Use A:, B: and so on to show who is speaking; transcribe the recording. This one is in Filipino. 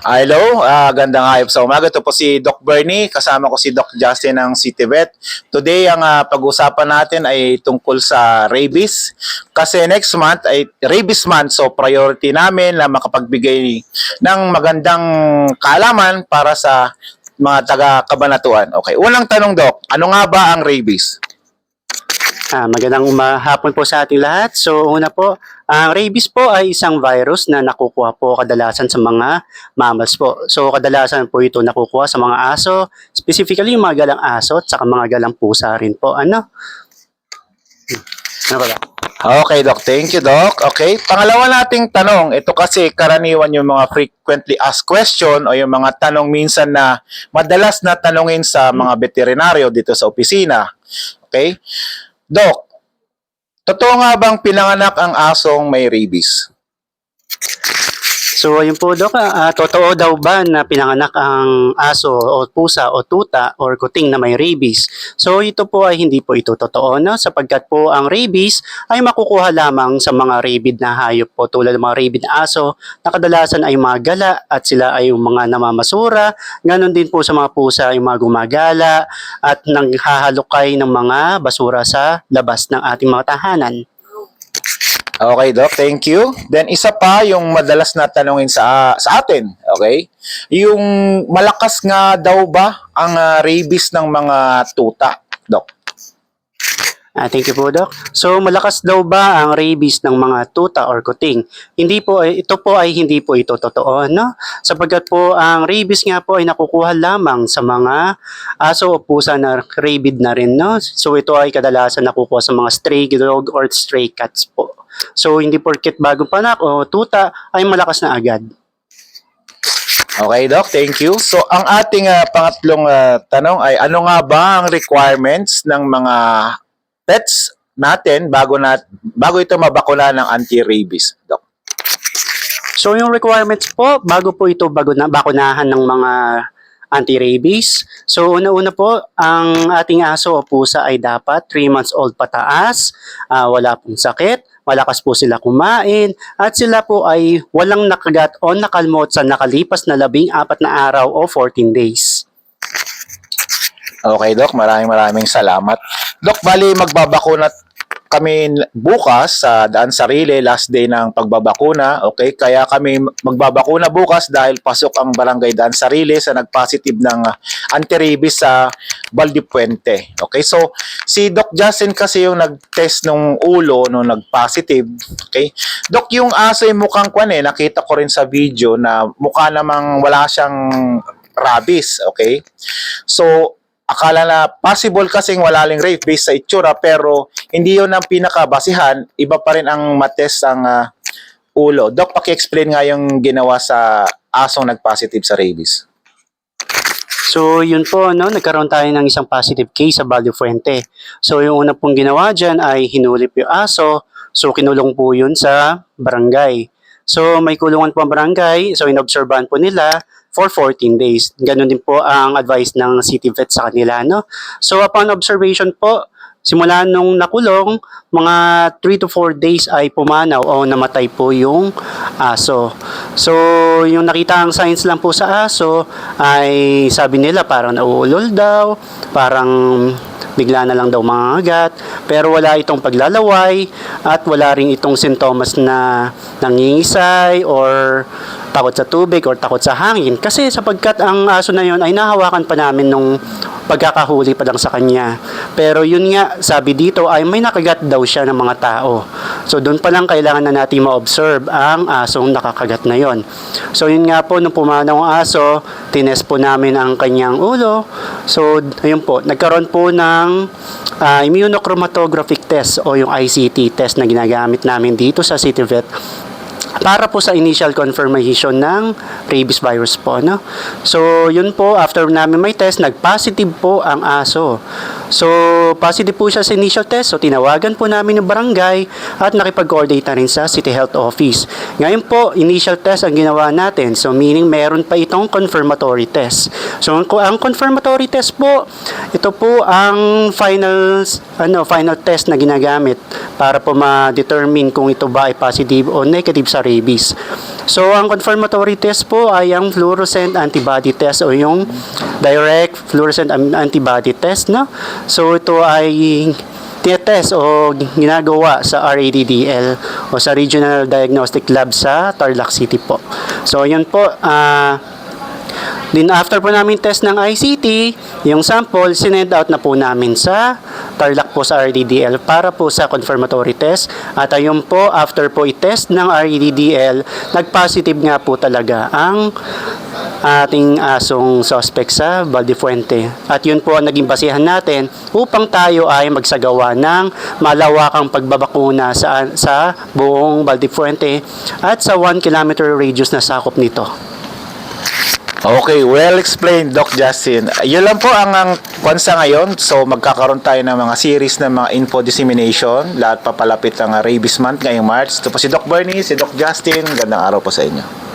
A: Ah, Hello, ah, gandang hayop sa umaga. Ito po si Doc Bernie, kasama ko si Doc Justin ng City Vet. Today, ang ah, pag-usapan natin ay tungkol sa rabies. Kasi next month ay rabies month, so priority namin na makapagbigay ng magandang kaalaman para sa mga taga-kabanatuan. Okay, unang tanong Doc, ano nga ba ang rabies?
B: Ah, magandang umahapon po sa ating lahat. So, una po, ang rabies po ay isang virus na nakukuha po kadalasan sa mga mammals po. So, kadalasan po ito nakukuha sa mga aso, specifically yung mga galang aso at saka mga galang pusa rin po. Ano? Ano ba?
A: Okay, Doc. Thank you, Doc. Okay. Pangalawa nating tanong, ito kasi karaniwan yung mga frequently asked question o yung mga tanong minsan na madalas na tanongin sa mga veterinaryo dito sa opisina. Okay? Doc, totoo nga bang pinanganak ang asong may rabies?
B: So, ayun po, Dok. ah, totoo daw ba na pinanganak ang aso o pusa o tuta or kuting na may rabies? So, ito po ay hindi po ito totoo, no? Sapagkat po ang rabies ay makukuha lamang sa mga rabid na hayop po tulad ng mga rabid na aso na kadalasan ay mga gala at sila ay yung mga namamasura. Ganon din po sa mga pusa yung mga gumagala at nanghahalukay ng mga basura sa labas ng ating mga tahanan.
A: Okay, Doc. Thank you. Then isa pa yung madalas na tanongin sa sa atin, okay? Yung malakas nga daw ba ang ah, rabies ng mga tuta, Doc?
B: Ah, thank you po, Doc. So, malakas daw ba ang rabies ng mga tuta or kuting? Hindi po, ay- ito po ay hindi po ito totoo, no? Sapagkat po, ang rabies nga po ay nakukuha lamang sa mga aso o pusa na rabid na rin, no? So, ito ay kadalasan nakukuha sa mga stray dog or stray cats po. So, hindi porket bagong panak o tuta ay malakas na agad.
A: Okay, Doc. Thank you. So, ang ating ah, pangatlong ah, tanong ay ano nga ba ang requirements ng mga pets natin bago na bago ito mabakuna ng anti-rabies, Doc?
B: So yung requirements po, bago po ito bago na, bakunahan ng mga anti-rabies. So una-una po, ang ating aso o pusa ay dapat 3 months old pataas, ah, wala pong sakit, malakas po sila kumain, at sila po ay walang nakagat o nakalmot sa nakalipas na labing apat na araw o 14 days.
A: Okay, Doc. Maraming maraming salamat. Doc, bali magbabakuna kami bukas sa Daan Sarili, last day ng pagbabakuna. Okay, kaya kami magbabakuna bukas dahil pasok ang Barangay Daan Sarili sa nagpositive ng anti-rabies sa Valdipuente. Okay, so si Doc Justin kasi yung nag-test nung ulo nung nag-positive. Okay, Doc, yung aso yung mukhang kwan eh, nakita ko rin sa video na mukha namang wala siyang rabies. Okay, so akala na possible kasing wala ring rape based sa itsura pero hindi yun ang pinakabasihan iba pa rin ang matest ang ah, ulo Doc paki-explain nga yung ginawa sa asong nag-positive sa rabies
B: So, yun po, no, nagkaroon tayo ng isang positive case sa Valle Fuente. So, yung una pong ginawa dyan ay hinulip yung aso. So, kinulong po yun sa barangay. So, may kulungan po ang barangay. So, inobserbahan po nila for 14 days. Ganon din po ang advice ng city vet sa kanila, no? So, upon observation po, simula nung nakulong, mga 3 to 4 days ay pumanaw o namatay po yung aso. So, yung nakita ang signs lang po sa aso ay sabi nila parang nauulol daw, parang bigla na lang daw mangagat, pero wala itong paglalaway at wala rin itong sintomas na nangingisay or takot sa tubig or takot sa hangin. Kasi sapagkat ang aso na yon ay nahawakan pa namin nung pagkakahuli pa lang sa kanya. Pero yun nga, sabi dito ay may nakagat daw siya ng mga tao. So doon pa lang kailangan na natin ma-observe ang asong nakakagat na yon. So yun nga po, nung pumanaw ang aso, tinest po namin ang kanyang ulo. So ayun po, nagkaroon po ng ah, immunochromatographic test o yung ICT test na ginagamit namin dito sa City Vet para po sa initial confirmation ng rabies virus po. No? So, yun po, after namin may test, nag-positive po ang aso. So, positive po siya sa initial test. So, tinawagan po namin yung barangay at nakipag-coordinate na rin sa City Health Office. Ngayon po, initial test ang ginawa natin. So, meaning meron pa itong confirmatory test. So, ang confirmatory test po, ito po ang final, ano, final test na ginagamit para po ma-determine kung ito ba ay positive o negative sa rabies. So, ang confirmatory test po ay ang fluorescent antibody test o yung direct fluorescent an- antibody test, no? So, ito ay tinetest o ginagawa sa RADDL o sa Regional Diagnostic Lab sa Tarlac City po. So, yun po, ah, Then after po namin test ng ICT, yung sample, sinend out na po namin sa Tarlac po sa RDDL para po sa confirmatory test. At ayun po, after po i-test ng RDDL, nag-positive nga po talaga ang ating asong suspect sa Valdefuente. At yun po ang naging basihan natin upang tayo ay magsagawa ng malawakang pagbabakuna sa, sa buong Valdefuente at sa 1 kilometer radius na sakop nito.
A: Okay, well explained, Doc Justin. Yun lang po ang, ang kwansa ngayon. So, magkakaroon tayo ng mga series ng mga info dissemination. Lahat papalapit ang uh, Rabies Month ngayong March. Ito po si Doc Bernie, si Doc Justin. Gandang araw po sa inyo.